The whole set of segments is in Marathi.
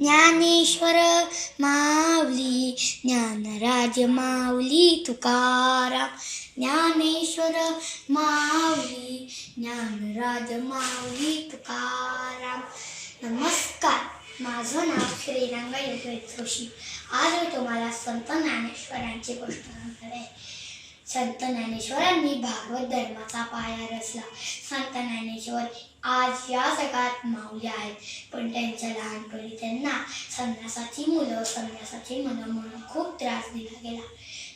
ज्ञानेश्वर माऊली ज्ञानराज माऊली तुकाराम ज्ञानेश्वर माऊली ज्ञानराज माऊली तुकाराम. नमस्कार माझं नाव श्रीरंग योगेश जोशी. आज मी तुम्हाला संत ज्ञानेश्वरांची गोष्ट सांगणार आहे. संत ज्ञानेश्वरांनी भागवत धर्माचा पाया रचला. संत ज्ञानेश्वर आज या जगात माऊली आहेत. पण त्यांच्या लहानपणी त्यांना संन्यासाची मुलं संन्यासाची मुलं म्हणून खूप त्रास दिला गेला.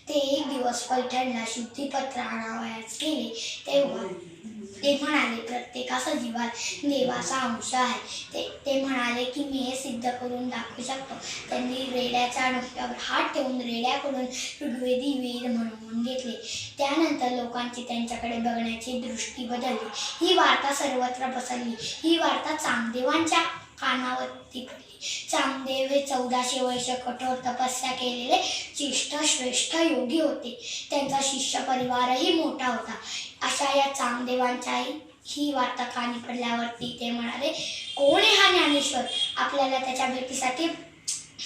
ते एक दिवस पैठणला शुद्धीपत्र आणावयास गेले. तेव्हा ते म्हणाले प्रत्येकाचा जीवात देवाचा अंश आहे. ते ते म्हणाले की मी हे सिद्ध करून दाखवू शकतो. त्यांनी रेड्याच्या डोक्यावर हात ठेवून रेड्याकडून ऋग्वेदी वेद म्हणून घेतले. त्यानंतर लोकांची त्यांच्याकडे बघण्याची दृष्टी बदलली. ही वार्ता सर्वत्र पसरली. ही वार्ता चांगदेवांच्या कानावरती पडली. चांगदेव हे चौदाशे वर्ष कठोर तपस्या केलेले चिष्ट श्रेष्ठ योगी होते. त्यांचा शिष्य परिवारही मोठा होता. अशा या चांगदेवांच्याही ही वार्ता कानी पडल्यावरती ते म्हणाले कोण ज्ञानेश्वर आपल्याला त्याच्या भेटीसाठी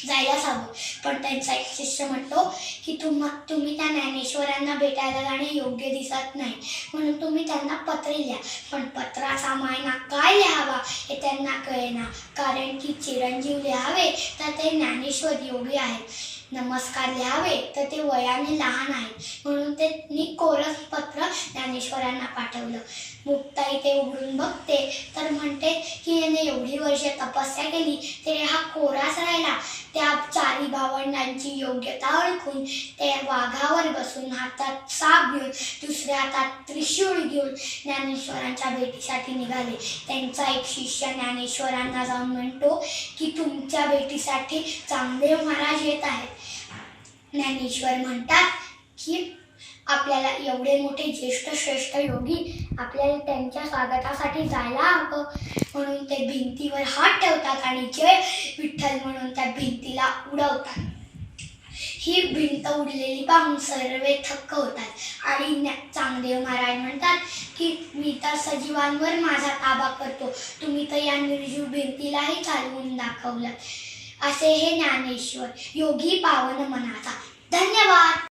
जायलाच हवं पण त्यांचा एक शिष्य म्हणतो की तुम्हा तुम्ही त्या ज्ञानेश्वरांना भेटायला जाणे योग्य दिसत नाही. म्हणून तुम्ही त्यांना पत्र लिहा. पण पत्राचा मायना काय लिहावा हे त्यांना कळेना. कारण की चिरंजीव लिहावे तर ते ज्ञानेश्वर योगी आहेत. नमस्कार लिहावे तर ते वयाने लहान आहेत. म्हणून ते मी कोरस पत्र ज्ञानेश्वरांना पाठवलं. मुक्ताई ते उघडून बघते तर म्हणते एवढी वर्ष तपस्या केली तरी हा कोराच राहिला. त्या चारी भावंडांची योग्यता ओळखून ते वाघावर बसून हातात साप घेऊन दुसऱ्या हातात त्रिशूळ घेऊन ज्ञानेश्वरांच्या भेटीसाठी निघाले. त्यांचा एक शिष्य ज्ञानेश्वरांना जाऊन म्हणतो की तुमच्या भेटीसाठी चांगदेव महाराज येत आहेत. ज्ञानेश्वर म्हणतात की आपल्याला एवढे मोठे ज्येष्ठ श्रेष्ठ योगी आपल्याला त्यांच्या स्वागतासाठी जायला हवं. म्हणून ते भिंतीवर हात ठेवतात आणि जय विठ्ठल म्हणून त्या भिंतीला उडवतात. ही भिंत उडलेली पाहून सर्व थक्क होतात आणि ज्ञा- चांगदेव महाराज म्हणतात की मी तर सजीवांवर माझा ताबा करतो. तुम्ही तर या निर्जीव भिंतीलाही चालवून दाखवलं असे हे ज्ञानेश्वर योगी पावन मनाचा. धन्यवाद!